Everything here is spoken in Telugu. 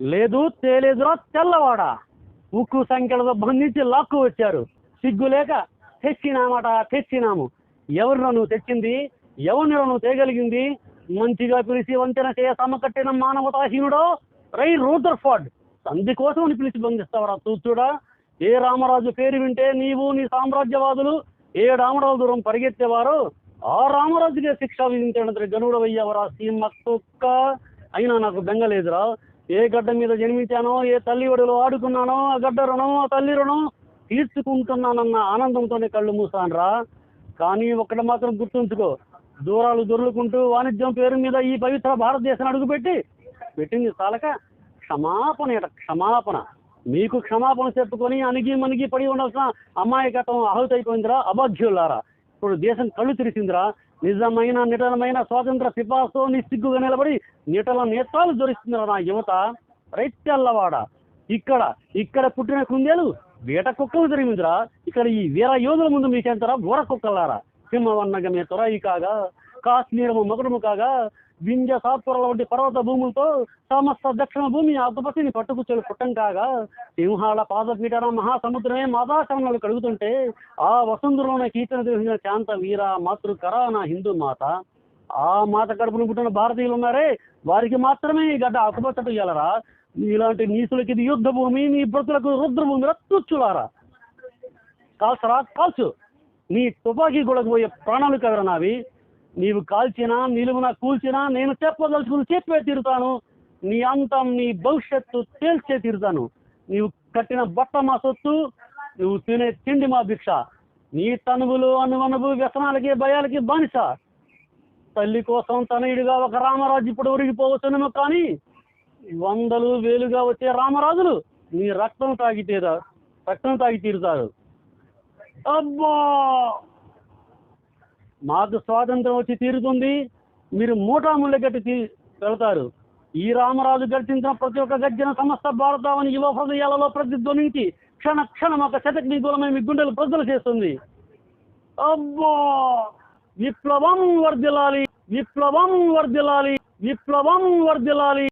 లేదు తేలేదురా తెల్లవాడ. ఉక్కు సంఖ్యలతో బంధించి లాక్కు వచ్చారు. సిగ్గు లేక తెచ్చినామట తెచ్చినాము. ఎవరినో నువ్వు తెచ్చింది? ఎవరినో నువ్వు తేగలిగింది? మంచిగా పిలిచి వంతెన చేయ సమకట్టిన మానవతాహీనుడో రై రూదర్ఫర్డ్ సంధి కోసం పిలిచి బంధిస్తావరా చూచుడా ఏ రామరాజు పేరు వింటే నీవు నీ సామ్రాజ్యవాదులు ఏ రామరాజు దూరం పరిగెత్తేవారో ఆ రామరాజుకే శిక్ష విధించినంత గనుడు అయ్యవరా సీమ కుక్క అయినా నాకు బెంగలేదురా. ఏ గడ్డ మీద జన్మించానో ఏ తల్లి ఒడిలో ఆడుకున్నానో ఆ గడ్డ రుణం ఆ తల్లి రుణం తీర్చుకుంటున్నానన్న ఆనందంతోనే కళ్ళు మూసానరా కానీ ఒకటి మాత్రం గుర్తుంచుకో దూరాలు దొర్లుకుంటూ వాణిజ్యం పేరు మీద ఈ పవిత్ర భారతదేశాన్ని అడుగుపెట్టి పెట్టింది చాలక. క్షమాపణ ఏట క్షమాపణ. మీకు క్షమాపణ చెప్పుకొని అణిగి మణిగి పడి ఉండాల్సిన అమాయకత్వం ఆహుతైపోయిందిరా అభాగ్యులారా ఇప్పుడు దేశం కళ్ళు తెరిచిందిరా. నిజమైన నిటలమైన స్వాతంత్ర పిపాసతో నిస్సిగ్గుగా నిలబడి నిటల నేత్రాలు జొరిస్తుందిరా నా యువత. రైతల్లవాడ ఇక్కడ ఇక్కడ పుట్టిన కుందేలు వేట కుక్కలు జరిగిందిరా. ఇక్కడ ఈ వీర యోధుల ముందు మీకెంతరా బోర కుక్కలారా. సింహవన్నగమే తొరాయి కాగా. కాశ్మీరము మగుడము కాగా వింజ సాత్వరల వంటి పర్వత భూములతో సమస్త దక్షిణ భూమి అదుపతిని పట్టుకుచ్చలు పుట్టం కాగా సింహాల పాదపీఠన మహాసముద్రమే మాతాశరణలు కడుగుతుంటే ఆ వసంతులోనే కీర్తన తెలిసిన శాంత వీర మాతృ కరాన హిందూ మాత. ఆ మాత కడుపును పుట్టిన భారతీయులు ఉన్నారే వారికి మాత్రమే ఈ గడ్డ ఆకుపచ్చట ఇయ్యాలరా ఇలాంటి నీసులకి ఇది యుద్ధ భూమి నీ బ్రతులకు రుద్రభూమి తుచ్చులారా? కాల్చరా? కాల్చు. నీ తుపాకీ గొడవకు పోయే ప్రాణాలు కదరా నావి నీవు కాల్చినా నిలువున కూల్చినా నేను చెప్పదలుచుకుని చెప్పే తీరుతాను. నీ అంతం నీ భవిష్యత్తు తేల్చే తీరుతాను. నీవు కట్టిన బట్ట మా సొత్తు నువ్వు తినే తిండి మా భిక్ష. నీ తనువులు అనువనువు వ్యసనాలకి భయాలకి బానిస. తల్లి కోసం తనయుడిగా ఒక రామరాజు ఇప్పుడు ఉరిగిపోవచ్చునేమో కానీ వందలు వేలుగా వచ్చే రామరాజులు నీ రక్తం తాగితే రక్తం తాగి తీరుతారు. అబ్బా! మాకు స్వాతంత్రం వచ్చి తీరుతుంది. మీరు మూటాముళ్ళ గట్టి తీ వెళ్తారు. ఈ రామరాజు గడిచిన ప్రతి ఒక్క గర్జన సమస్త భారతావని యువ హృదయాలలో ప్రతిధ్వనించి క్షణ క్షణం ఒక శతకి దూరమై మీ గుండెలు ప్రజలు చేస్తుంది. అబ్బో! విప్లవం వర్దిలాలి విప్లవం వర్దిలాలి విప్లవం వర్దిలాలి